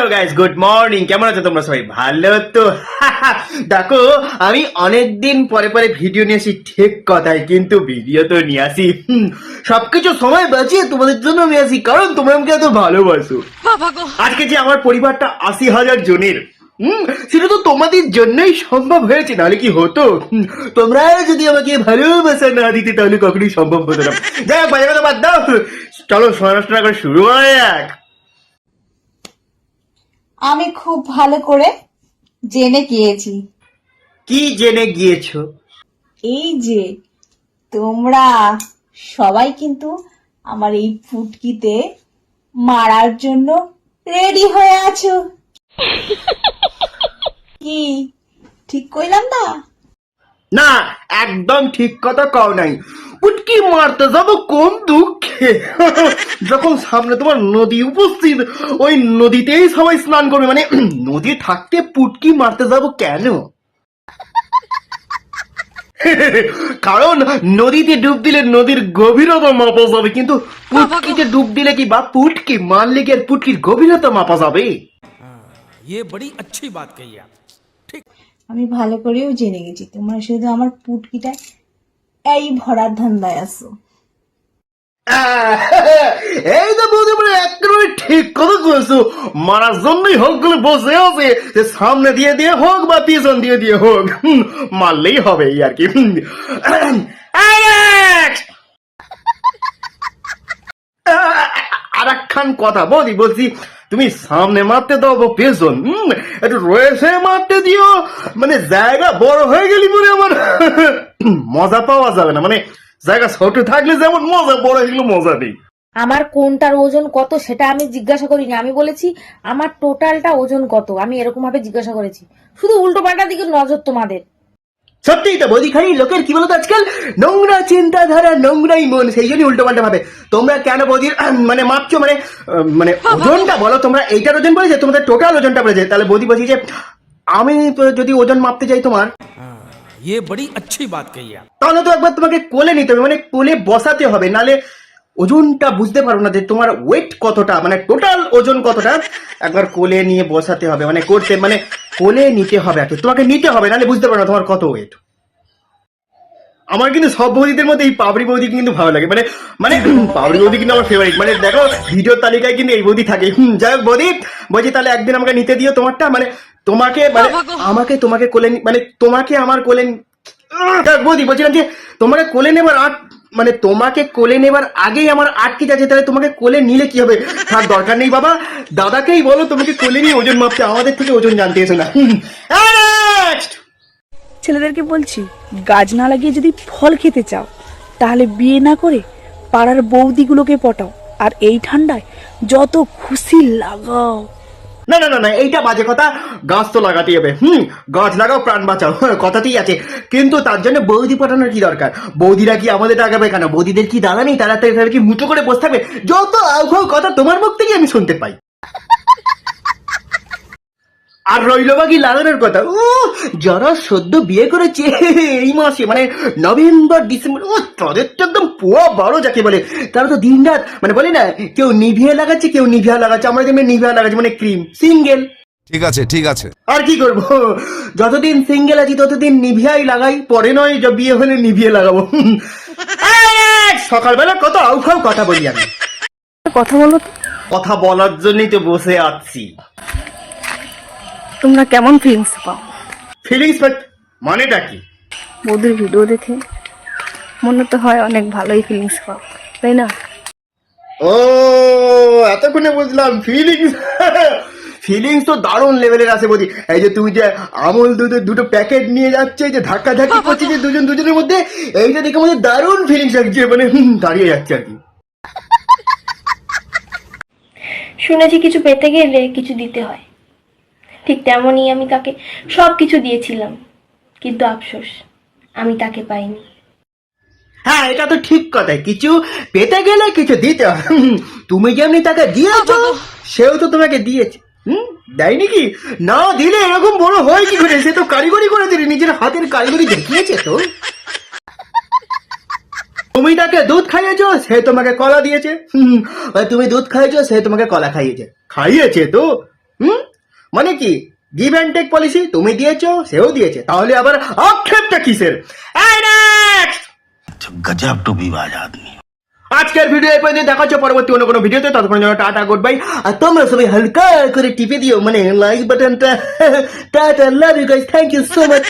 Hello guys good morning কেমন আছো তোমরা সবাই? ভালো তো? দেখো আমি অনেকদিন পরে পরে ভিডিও নিয়ে আসি ঠিক কথাই কিন্তু ভিডিও তো নিয়ে আসি সবকিছু সময় বাঁচিয়ে তোমাদের জন্য আমি আসি কারণ তোমরা আমাকে এত ভালোবাসো। আজকে যে আমার পরিবারটা আশি হাজার জনের হুম সেটা তো তোমাদের জন্যই সম্ভব হয়েছে নাহলে কি হতো? তোমরা যদি আমাকে ভালোবাসা না দিতে তাহলে কখনোই সম্ভব হতো না। যাই হোক বাজে কথা বাদ দাও। চলো সোনারচনা করে শুরু করা যাক। আমি খুব ভালো করে জেনে গিয়েছি। কি জেনে গিয়েছো? এই যে তোমরা সবাই কিন্তু আমার এই ফুটকিতে মারার জন্য রেডি হয়ে আছো। কি ঠিক কইলাম না? না একদম ঠিক কথা কও নাই পুটকি মারতে যাব কোন দুঃখে যখন সামনে তোমার নদী উপস্থিত ওই নদীতেই সবাই স্নান করবে মানে নদী থাকতে পুটকি মারতে যাব কেন কারণ নদীতে ডুব দিলে নদীর গভীরতা মাপা যাবে কিন্তু পুটকিতে ডুব দিলে কি বা পুটকি মারলে কি আর পুটকির গভীরতা মাপা যাবে ये बड़ी अच्छी बात कही आप ठीक আমি ভালো করেও জেনে গেছি। তোমরা শুধু আমার পুটকিটা এই ভরার ধান্দায় আহ, এই তো বৌদি মানে ঠিক কথা কয়েছো মারার জন্যই হোকগুলো বসে আছে যে সামনে দিয়ে দিয়ে হোক বা পিছন দিয়ে দিয়ে হোক মারলেই হবে আর কি। একখান কথা। বৌদি বলছি তুমি সামনে মারতে দাও বা পেছন। হুম, একটু রয়েছে মারতে দিও। মানে জায়গা বড় হয়ে গেলি বলে আমার। মজা পাওয়া যাবে না। মানে জায়গা ছোট থাকলে যেমন মজা বড় হয়ে মজা নেই। আমার কোনটার ওজন কত সেটা আমি জিজ্ঞাসা করিনি। আমি বলেছি আমার টোটালটা ওজন কত? আমি এরকম ভাবে জিজ্ঞাসা করেছি। শুধু উল্টো পাল্টা দিকে নজর তোমাদের। সত্যিই তো বৌদি খালি লোকের কি বলতো আজকাল নোংরা চিন্তাধারা নোংরাই মন সেই জন্যই উল্টো পাল্টা ভাবে তোমরা কেন বৌদির আহ, মানে মাপছো মানে আহ, মানে ওজনটা বলো তোমরা এইটার ওজন বলেছে তোমাদের টোটাল ওজনটা বলেছে তাহলে বৌদি বলছি যে আমি তো যদি ওজন মাপতে চাই তোমার हाँ, ये बड़ी अच्छी बात कही आप তাহলে তো একবার তোমাকে কোলে নিতে হবে মানে কোলে বসাতে হবে নালে ওজনটা বুঝতে পারো না যে তোমার ওয়েট কতটা মানে টোটাল ওজন কতটা একবার কোলে নিয়ে বসাতে হবে মানে করতে মানে কোলে নিতে হবে কি। তোমাকে নিতে হবে নাহলে বুঝতে পারো না তোমার কত ওয়েট আমার কিন্তু সব বৌদিদের মধ্যে এই পাবড়ি বৌদি কিন্তু ভালো লাগে। মানে মানে পাবড়ি বৌদি কিন্তু আমার ফেভারিট মানে দেখো ভিডিওর তালিকায় কিন্তু এই বৌদি থাকে। হুম, যাই হোক বৌদি বলছি তাহলে একদিন আমাকে নিতে দিও তোমারটা। মানে তোমাকে মানে আমাকে তোমাকে কোলে মানে তোমাকে আমার কোলে বৌদি বলছিলাম যে তোমাকে কোলে নেবার আট মানে তোমাকে কোলে নেবার আগেই আমার আটকে যাচ্ছে, তাহলে তোমাকে কোলে নিলে কি হবে? তার দরকার নেই বাবা। দাদাকেই বলো তোমাকে কোলে নিয়ে ওজন মাপতে, আমাদের থেকে ওজন জানতে এসো না। ছেলেদেরকে বলছি, গাছ না লাগিয়ে যদি ফল খেতে চাও, তাহলে বিয়ে না করে পাড়ার বৌদিগুলোকে পটাও, আর এই ঠান্ডায় যত খুশি লাগাও। না না না না এইটা বাজে কথা। গাছ তো লাগাতেই হবে। হুম গাছ লাগাও প্রাণ বাঁচাও। হ্যাঁ, কথাতেই আছে। কিন্তু তার জন্য বৌদি পাঠানোর কি দরকার? বৌদিরা কি আমাদের লাগাবে কেন? বৌদিদের কি দাদা নেই? তারা তারা কি মুঠো করে বসে থাকবে? যত আউ কথা তোমার মুখ থেকে আমি শুনতে পাই। আর রইল বাকি লাগানোর কথা। ও যারা সদ্য বিয়ে করেছে এই মাসে মানে নভেম্বর ডিসেম্বর ও তাদের তো একদম পোয়া বারো যাকে বলে। তারা তো দিন রাত মানে বলে না কেউ নিভিয়া লাগাচ্ছে কেউ নিভিয়া লাগাচ্ছে আমরা যেমন নিভিয়া লাগাচ্ছি মানে ক্রিম সিঙ্গেল। ঠিক আছে ঠিক আছে। আর কি করব? যতদিন সিঙ্গেল আছি ততদিন নিভিয়াই লাগাই পরে নয় যে বিয়ে হলে নিভিয়ে লাগাবো। সকালবেলা কত আউখাও কথা বলি আমি। কথা বলো কথা বলার জন্যই তো বসে আছি। তোমরা কেমন ফিলিংস পাও? ফিলিংস মানেটা কি? বৌদির ভিডিও দেখে মনে তো হয় অনেক ভালোই ফিলিংস পাও তাই না? ও এতক্ষণে বুঝলাম ফিলিংস ফিলিংস তো দারুণ লেভেলের আছে বলি এই যে তুমি যে আমল দুধের দুটো প্যাকেট নিয়ে যাচ্ছে যে ধাক্কা ধাক্কি করছে যে দুজন দুজনের মধ্যে এইটা দেখে আমাদের দারুণ ফিলিংস লাগছে মানে হুম, দাঁড়িয়ে যাচ্ছে আর কি। শুনেছি কিছু পেতে গেলে কিছু দিতে হয়। ঠিক তেমনই আমি তাকে সব কিছু দিয়েছিলাম কিন্তু আফসোস আমি তাকে পাইনি। হ্যাঁ এটা তো ঠিক কথাই। কিছু পেতে গেলে কিছু দিতে হয়। হুম, তুমি যেমনি তাকে দিয়েছ সেও তো তোমাকে দিয়েছে। হুম দেয়নি কি? না দিলে এরকম বড় হয় কি করে? সে তো কারিগরি করে দিলে নিজের হাতের কারিগরি দেখিয়েছে তো। তুমি তাকে দুধ খাইয়েছো সে তোমাকে কলা দিয়েছে। হুম, আর তুমি দুধ খাইয়েছো সে তোমাকে কলা খাইয়েছে। খাইয়েছে তো। হুম মানে কি? গিভ অ্যান্ড টেক পলিসি তুমি দিয়েছ সেও দিয়েছে। তাহলে আবার আক্ষেপটা কিসের? আচ্ছা, গজব টুপিবাজ আদমি। আজকের ভিডিও এই পর্যন্ত দেখা পরবর্তী অন্য কোনো ভিডিওতে ততক্ষণ জন্য টাটা গুড বাই আর তোমরা সবাই হালকা করে টিপে দিও মানে লাইক বাটনটা tata love you guys thank you so much